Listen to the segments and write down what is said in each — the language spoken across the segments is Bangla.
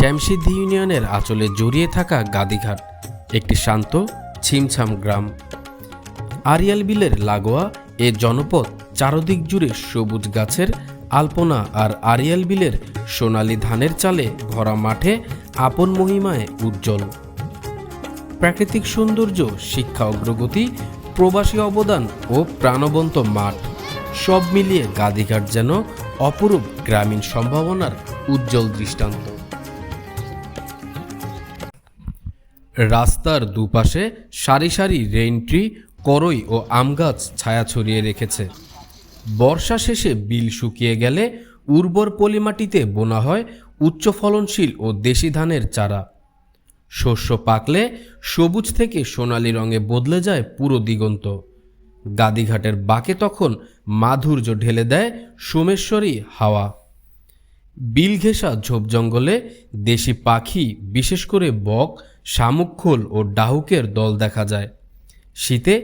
শ্যামসিদ্ধি ইউনিয়নের আঁচলে জড়িয়ে থাকা গাদিঘাট, একটি শান্ত, ছিমছাম গ্রাম। আরিয়াল বিলের লাগোয়া এ জনপদ চারদিক জুড়ে সবুজ গাছের আলপনা আর আরিয়াল বিলের সোনালি ধানের চালে ভরা মাঠে আপন মহিমায় উজ্জ্বল। প্রাকৃতিক সৌন্দর্য, শিক্ষা অগ্রগতি, প্রবাসী অবদান ও প্রাণবন্ত মাঠ, সব মিলিয়ে গাদিঘাট যেন অপরূপ গ্রামীণ সম্ভাবনার উজ্জ্বল দৃষ্টান্ত। রাস্তার দুপাশে সারি সারি রেইন ট্রি করই ও আম গাছ ছায়া ছড়িয়ে রেখেছে। বর্ষা শেষে বিল শুকিয়ে গেলে উর্বর পলিমাটিতে বোনা হয় উচ্চ ফলনশীল ও দেশি ধানের চারা। শস্য পাকলে সবুজ থেকে সোনালি রঙে বদলে যায় পুরো দিগন্ত। গাদিঘাটের বাঁকে তখন মাধুর্য ঢেলে দেয় সোমেশ্বরী হাওয়া। বিল ঘেঁষা ঝোপ জঙ্গলে দেশি পাখি, বিশেষ করে বক শামুকখোল ও ডাহুকের দল দেখা যায়। শীতে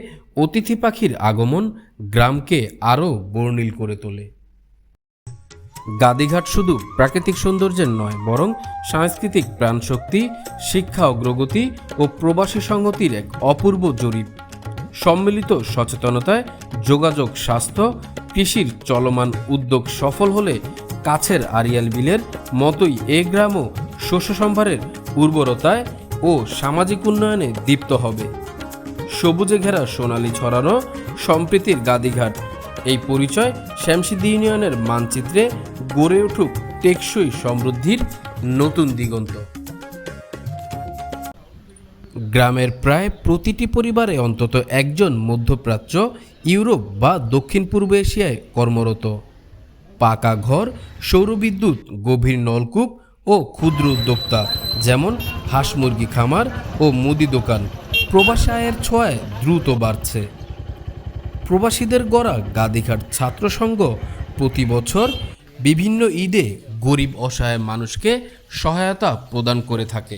অতিথি পাখির আগমন গ্রামকে আরও বর্ণিল করে তোলে। গাদিঘাট শুধু প্রাকৃতিক সৌন্দর্যের নয়, বরং সাংস্কৃতিক প্রাণশক্তি, শিক্ষা অগ্রগতি ও প্রবাসী সংহতির এক অপূর্ব জরিপ। সম্মিলিত সচেতনতায় যোগাযোগ, স্বাস্থ্য, কৃষির চলমান উদ্যোগ সফল হলে কাছের আরিয়াল বিলের মতোই এ গ্রামও শস্য সম্ভারের উর্বরতায় ও সামাজিক উন্নয়নে দীপ্ত হবে। সবুজে ঘেরা সোনালি ছড়ানো সম্প্রীতির গাদিঘাট। এই পরিচয় শ্যামসিদ্ধি ইউনিয়নের মানচিত্রে গড়ে উঠুক টেকসই সমৃদ্ধির নতুন দিগন্ত। গ্রামের প্রায় প্রতিটি পরিবারে অন্তত একজন মধ্যপ্রাচ্য, ইউরোপ বা দক্ষিণ পূর্ব এশিয়ায় কর্মরত। পাকা ঘর, সৌরবিদ্যুৎ, গভীর নলকূপ ও ক্ষুদ্র উদ্যোক্তা, যেমন হাঁস মুরগি খামার ও মুদি দোকান। প্রবাসী আয়ের ছোঁয়ায় দ্রুত বাড়ছে। প্রবাসীদের গড়া গাদিঘাট ছাত্রসংঘ প্রতি বছর বিভিন্ন ঈদে গরিব অসহায় মানুষকে সহায়তা প্রদান করে থাকে।